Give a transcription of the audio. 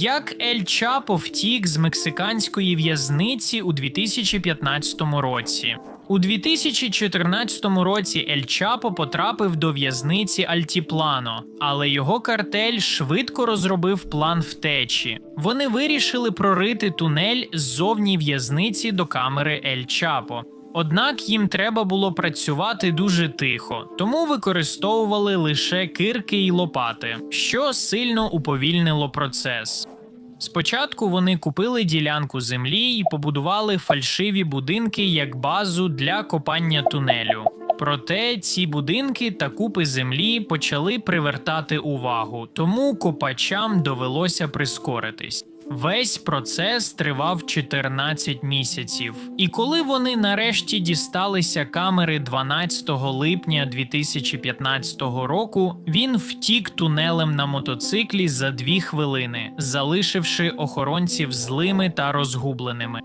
Як Ель Чапо втік з мексиканської в'язниці у 2015 році. У 2014 році Ель Чапо потрапив до в'язниці Альтіплано, але його картель швидко розробив план втечі. Вони вирішили прорити тунель ззовні в'язниці до камери Ель Чапо. Однак їм треба було працювати дуже тихо, тому використовували лише кирки й лопати, що сильно уповільнило процес. Спочатку вони купили ділянку землі і побудували фальшиві будинки як базу для копання тунелю. Проте ці будинки та купи землі почали привертати увагу, тому копачам довелося прискоритись. Весь процес тривав 14 місяців. І коли вони нарешті дісталися камери 12 липня 2015 року, він втік тунелем на мотоциклі за дві хвилини, залишивши охоронців злими та розгубленими.